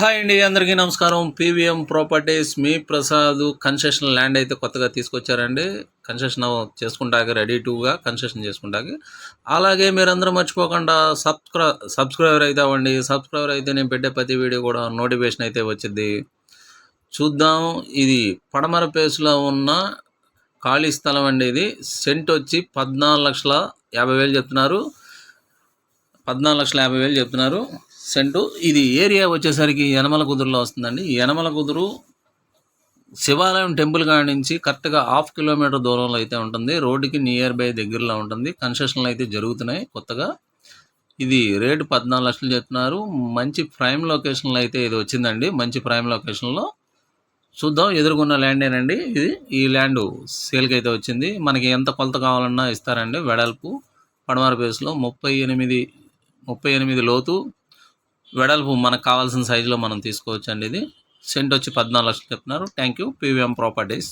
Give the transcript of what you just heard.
Hi అండి అందరికీ నమస్కారం. పీవీఎం ప్రాపర్టీస్ మీ ప్రసాద్ కన్సెషన్ ల్యాండ్ అయితే కొత్తగా తీసుకొచ్చారండి. కన్సెషన్ చేసుకుంటాకి రెడీ టుగా కన్సెషన్ చేసుకుంటాకి. అలాగే మీరందరూ మర్చిపోకుండా సబ్స్క్రై సబ్స్క్రైబర్ అయితే అవ్వండి. సబ్స్క్రైబర్ అయితే నేను పెట్టే ప్రతి వీడియో కూడా నోటిఫికేషన్ అయితే వచ్చింది చూద్దాం. ఇది పడమర పేసులో ఉన్న ఖాళీ స్థలం అండి ఇది. సెంట్ వచ్చి పద్నాలుగు లక్షల యాభై వేలు చెప్తున్నారు. పద్నాలుగు లక్షల యాభై వేలు చెప్తున్నారు. సెంటు. ఇది ఏరియా వచ్చేసరికి యనమల కుదురులో వస్తుందండి. యనమల కుదురు శివాలయం టెంపుల్ కాడ నుంచి కరెక్ట్గా హాఫ్ కిలోమీటర్ దూరంలో అయితే ఉంటుంది. రోడ్డుకి నియర్ బై దగ్గరలో ఉంటుంది. కన్స్ట్రక్షన్లు అయితే జరుగుతున్నాయి కొత్తగా. ఇది రేటు పద్నాలుగు లక్షలు చెప్తున్నారు. మంచి ప్రైమ్ లొకేషన్లో అయితే ఇది వచ్చిందండి. మంచి ప్రైమ్ లొకేషన్లో చూద్దాం. ఎదుర్కొన్న ల్యాండేనండి ఇది. ఈ ల్యాండ్ సేల్కి అయితే వచ్చింది. మనకి ఎంత కొలత కావాలన్నా ఇస్తారండి. వెడల్పు పడమర బేస్లో ముప్పై ఎనిమిది ముప్పై ఎనిమిది లోతు వెడల్పు మనకు కావాల్సిన సైజులో మనం తీసుకోవచ్చు అండి ఇది. సెంట్ వచ్చి పద్నాలుగు లక్షలు చెప్తున్నారు. Thank you PVM properties